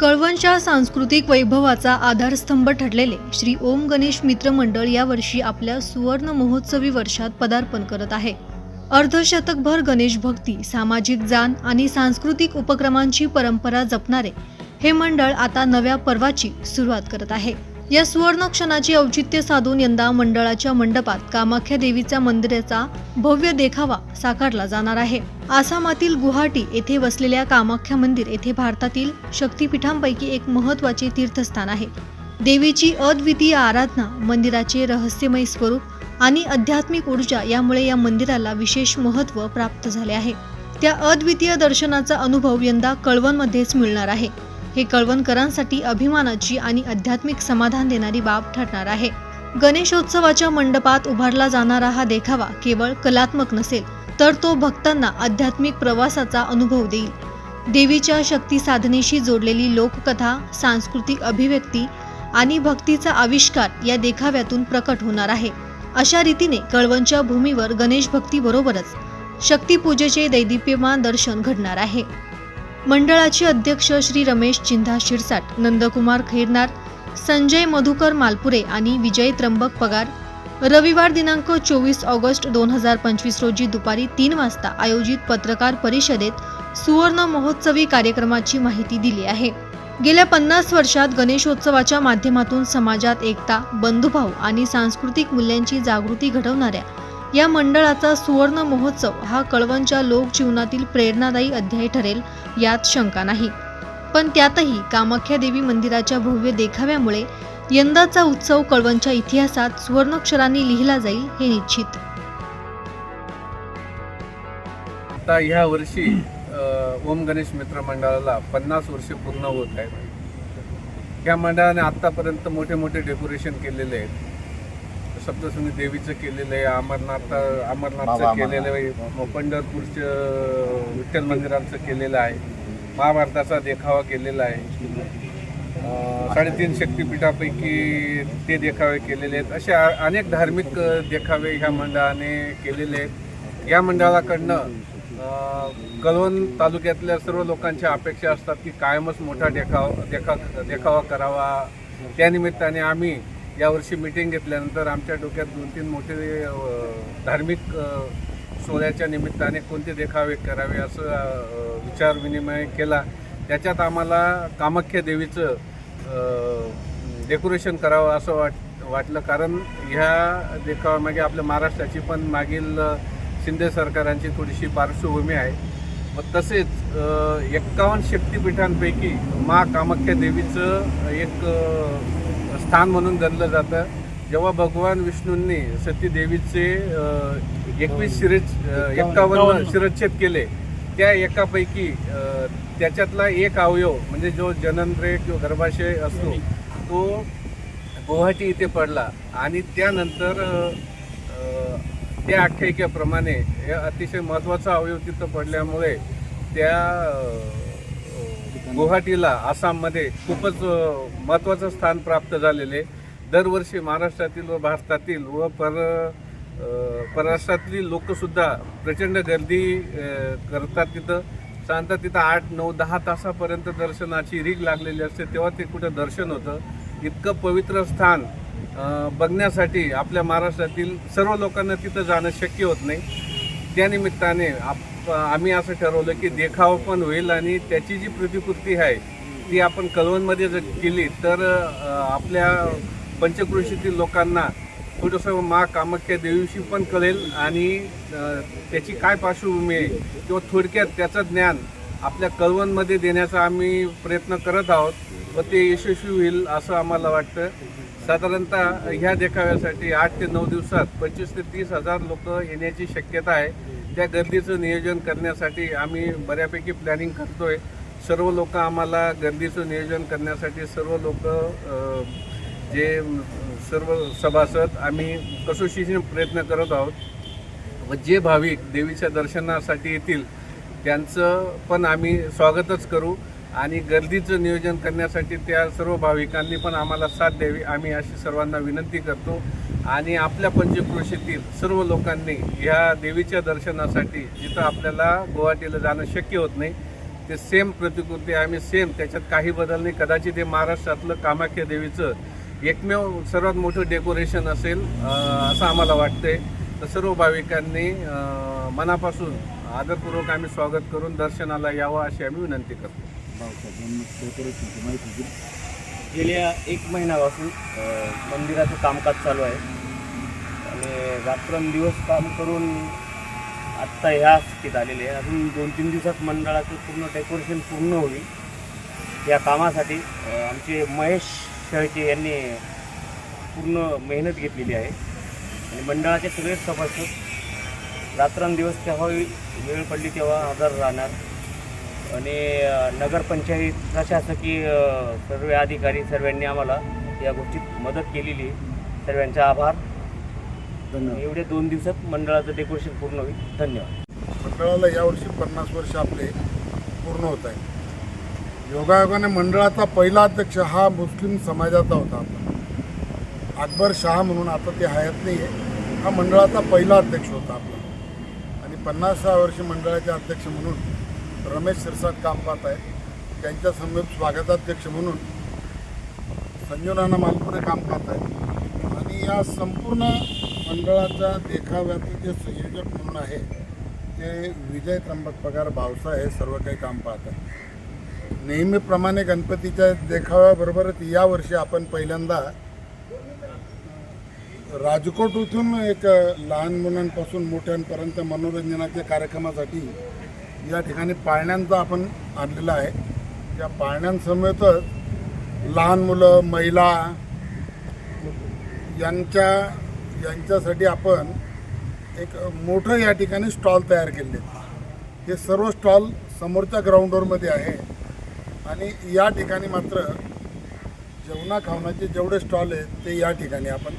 कळवणच्या सांस्कृतिक वैभवाचा आधारस्तंभ ठरलेले श्री ओम गणेश मित्र मंडळ यावर्षी आपल्या सुवर्ण महोत्सवी वर्षात पदार्पण करत आहे. अर्धशतकभर गणेश भक्ती सामाजिक जाण आणि सांस्कृतिक उपक्रमांची परंपरा जपणारे हे मंडळ आता नव्या पर्वाची सुरुवात करत आहे. या सुवर्ण क्षणाचे औचित्य साधून यंदा मंडळाच्या मंडपात कामाख्या देवीच्या मंदिराचा भव्य देखावा साकारला जाणार आहे. आसामातील गुवाहाटी येथे वसलेल्या कामाख्या मंदिर येथे भारतातील शक्तिपीठांपैकी एक महत्त्वाचे तीर्थस्थान आहे. देवीची अद्वितीय आराधना मंदिराचे रहस्यमय स्वरूप आणि आध्यात्मिक ऊर्जा यामुळे या मंदिराला विशेष महत्त्व प्राप्त झाले आहे. त्या अद्वितीय दर्शनाचा अनुभव यंदा कळवणमध्येच मिळणार आहे. हे कळवणकरांसाठी अभिमानाची आणि आध्यात्मिक समाधान देणारी बाब ठरणार आहे. गणेशोत्सवाच्या मंडपात उभारला जाणारा हा देखावा केवळ कलात्मक नसेल तर तो भक्तांना आध्यात्मिक प्रवासाचा अनुभव देईल. देवीच्या शक्ती साधनेशी जोडलेली लोककथा सांस्कृतिक अभिव्यक्ती आणि भक्तीचा आविष्कार या देखाव्यातून प्रकट होणार आहे. अशा रीतीने कळवणच्या भूमीवर गणेश भक्तीबरोबरच शक्तीपूजेचे दैदिप्यमान दर्शन घडणार आहे. मंडळाचे अध्यक्ष श्री रमेश चिंधा शिरसाट नंदकुमार खैरनार संजय मधुकर मालपुरे आणि विजय त्र्यंबक पगार. रविवार दिनांक चोवीस ऑगस्ट दोन हजार पंचवीस रोजी दुपारी तीन वाजता आयोजित पत्रकार परिषदेत सुवर्ण महोत्सवी कार्यक्रमाची माहिती दिली आहे. गेल्या पन्नास वर्षात गणेशोत्सवाच्या माध्यमातून समाजात एकता बंधुभाव आणि सांस्कृतिक मूल्यांची जागृती घडवणाऱ्या या मंडळाचा सुवर्ण महोत्सव हा कळवणच्या लोकजीवनातील प्रेरणादायी अध्याय ठरेल यात शंका नाही. पण त्यातही कामाख्या देवी मंदिराच्या भव्य देखाव्यामुळे यंदाचा उत्सव कळवणच्या इतिहासात सुवर्णाक्षरांनी लिहिला जाईल हे निश्चित. आता ह्या वर्षी ओम गणेश मित्र मंडळाला पन्नास वर्षे पूर्ण होत आहेत. या मंडळाने आत्तापर्यंत मोठे मोठे डेकोरेशन केलेले आहेत. सप्तशृंगी देवीचं केलेलं आहे अमरनाथ अमरनाथचं केलेलं आहे पंढरपूरचं विठ्ठल मंदिरांचं केलेलं आहे महाभारताचा देखावा केलेला आहे. साडेतीन शक्तिपीठापैकी ते देखावे केलेले आहेत. असे अनेक धार्मिक देखावे ह्या मंडळाने केलेले आहेत. या मंडळाकडनं कळवण तालुक्यातल्या सर्व लोकांच्या अपेक्षा असतात की कायमच मोठा देखाव देखा देखावा करावा. त्यानिमित्ताने आम्ही यावर्षी मिटिंग घेतल्यानंतर आमच्या डोक्यात दोन तीन मोठे धार्मिक सोहळ्याच्या निमित्ताने कोणते देखावे करावे असं विचार विनिमय केला. त्याच्यात आम्हाला कामाख्या देवीचं डेकोरेशन करावं असं वाट वाटलं. कारण ह्या देखाव्यामागे आपल्या महाराष्ट्राची पण मागील शिंदे सरकारांची थोडीशी पार्श्वभूमी आहे. व तसेच एक्कावन्न शक्तिपीठांपैकी मा कामाख्या देवीचं एक स्थान म्हणून गणलं जातं. जेव्हा भगवान विष्णूंनी सती देवीचे एकवीस शिरच एक्कावन्न शिरच्छेद केले त्या एकापैकी त्याच्यातला एक अवयव म्हणजे जो जननरे किंवा गर्भाशय असतो तो गुवाहाटी इथे पडला. आणि त्यानंतर त्या आख्यायिकेप्रमाणे हे अतिशय महत्त्वाचा अवयव तिथं पडल्यामुळे त्या गुवाहाटीला आसाममध्ये खूपच महत्त्वाचं स्थान प्राप्त झालेले. दरवर्षी महाराष्ट्रातील व भारतातील व पर परराष्ट्रातली लोकसुद्धा प्रचंड गर्दी करतात तिथं. सांगतात तिथं आठ नऊ दहा तासापर्यंत दर्शनाची रीग लागलेली असते. तेव्हा ते कुठं दर्शन होतं. इतकं पवित्र स्थान बघण्यासाठी आपल्या महाराष्ट्रातील सर्व लोकांना तिथं जाणं शक्य होत नाही. त्यानिमित्ताने आप आम्ही असं ठरवलं की देखाव पण होईल आणि त्याची जी प्रतिकृती आहे ती आपण कळवणमध्ये जर केली तर आपल्या पंचकृषीतील लोकांना थोडंसं मा कामाख्या देवीशी पण कळेल आणि त्याची काय पार्श्वभूमी आहे किंवा थोडक्यात त्याचं ज्ञान आपल्या कळवणमध्ये देण्याचा आम्ही प्रयत्न करत आहोत व ते यशस्वी होईल असं आम्हाला वाटतं. साधारणतः ह्या देखाव्यासाठी आठ ते नऊ दिवसात पंचवीस ते तीस हजार लोक येण्याची शक्यता आहे. त्या गर्दीचं नियोजन करण्यासाठी आम्ही बऱ्यापैकी प्लॅनिंग करतोय. सर्व लोक आम्हाला गर्दीचं नियोजन करण्यासाठी सर्व लोक जे सर्व सभासद आम्ही कसोशीने प्रयत्न करत आहोत. व जे भाविक देवीच्या दर्शनासाठी येतील त्यांचं पण आम्ही स्वागतच करू. आणि गर्दीचं नियोजन करण्यासाठी त्या सर्व भाविकांनी पण आम्हाला साथ द्यावी. आम्ही अशी सर्वांना विनंती करतो. आणि आपल्या पंचक्रोशीतील सर्व लोकांनी ह्या देवीच्या दर्शनासाठी जिथं आपल्याला गुवाहाटीला जाणं शक्य होत नाही ते सेम प्रतिकृती आम्ही सेम त्याच्यात काही बदल नाही. कदाचित हे महाराष्ट्रातलं कामाख्या देवीचं एकमेव सर्वात मोठं डेकोरेशन असेल असं आम्हाला वाटतंय. तर सर्व भाविकांनी मनापासून आदरपूर्वक आम्ही स्वागत करून दर्शनाला यावं अशी आम्ही विनंती करतो. डेकोरेशनची माहिती दिली. गेल्या एक महिन्यापासून मंदिराचं कामकाज चालू आहे. आणि रात्रंदिवस काम करून आत्ता ह्या स्थितीत आलेले आहे. अजून दोन तीन दिवसात मंडळाचं पूर्ण डेकोरेशन पूर्ण होईल. या कामासाठी आमचे महेश शेळके यांनी पूर्ण मेहनत घेतलेली आहे. आणि मंडळाचे सगळेच सभासद रात्रंदिवस केव्हा वेळ पडली तेव्हा हजर राहणार. आणि नगरपंचायत प्रशासकीय सर्व अधिकारी सर्वांनी आम्हाला या गोष्टीत मदत केलेली आहे. सर्वांचे आभार. धन्यवाद. एवढ्या दोन दिवसात मंडळाचं डेकोरेशन पूर्ण होईल. धन्यवाद. मंडळाला यावर्षी पन्नास वर्ष आपले पूर्ण होत आहे योगायोगाने मंडळाचा पहिला अध्यक्ष हा मुस्लिम समाजाचा होता आपला अकबर शहा म्हणून आता ते हयात नाही आहे हा मंडळाचा पहिला अध्यक्ष होता आपला. आणि पन्नासव्या वर्षी मंडळाचे अध्यक्ष म्हणून रमेश सिरसाट काम पाहत आहेत त्यांच्या समीप स्वागताध्यक्ष म्हणून संजू नाना मालपुरे काम पाहत आहेत. आणि या संपूर्ण मंडळाच्या देखाव्याचे जे संयोजक म्हणून आहे ते विजय त्र्यंबक पगार भावसा हे सर्व काही काम पाहत आहे नेहमीप्रमाणे गणपतीच्या देखाव्याबरोबरच यावर्षी आपण पहिल्यांदा राजकोट इथून एक लहान मुलांपासून मोठ्यांपर्यंत मनोरंजनाच्या कार्यक्रमासाठी या ठिकाणी पाळण्यांचा आपण आणलेला आहे. या पाळण्यांसमेतच लहान मुलं महिला यांच्या यांच्यासाठी आपण एक मोठं या ठिकाणी स्टॉल तयार केले हे सर्व स्टॉल समोरच्या ग्राउंडवरमध्ये आहे. आणि या ठिकाणी मात्र जेवणा खावण्याचे जेवढे स्टॉल आहेत ते या ठिकाणी आपण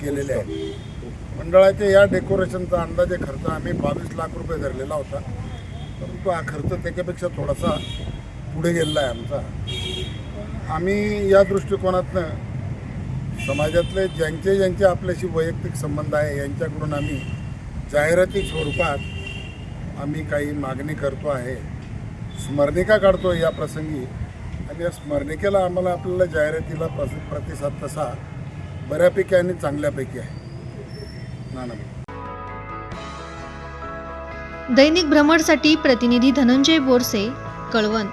केलेले आहेत. मंडळाच्या या डेकोरेशनचा अंदाजे खर्च आम्ही बावीस लाख रुपये धरलेला होता. परंतु हा खर्च त्याच्यापेक्षा थोडासा पुढे गेलेला आहे आमचा. आम्ही या दृष्टिकोनातनं समाजातले ज्यांचे ज्यांचे आपल्याशी वैयक्तिक संबंध आहे यांच्याकडून आम्ही जाहिराती स्वरूपात आम्ही काही मागणी करतो आहे. स्मरणिका काढतो या प्रसंगी आणि या स्मरणिकेला आम्हाला आपल्याला जाहिरातीला प्रस प्रतिसाद तसा बऱ्यापैकी आणि चांगल्यापैकी आहे. नाना दैनिक भ्रमणसाठी प्रतिनिधी धनंजय बोरसे कळवण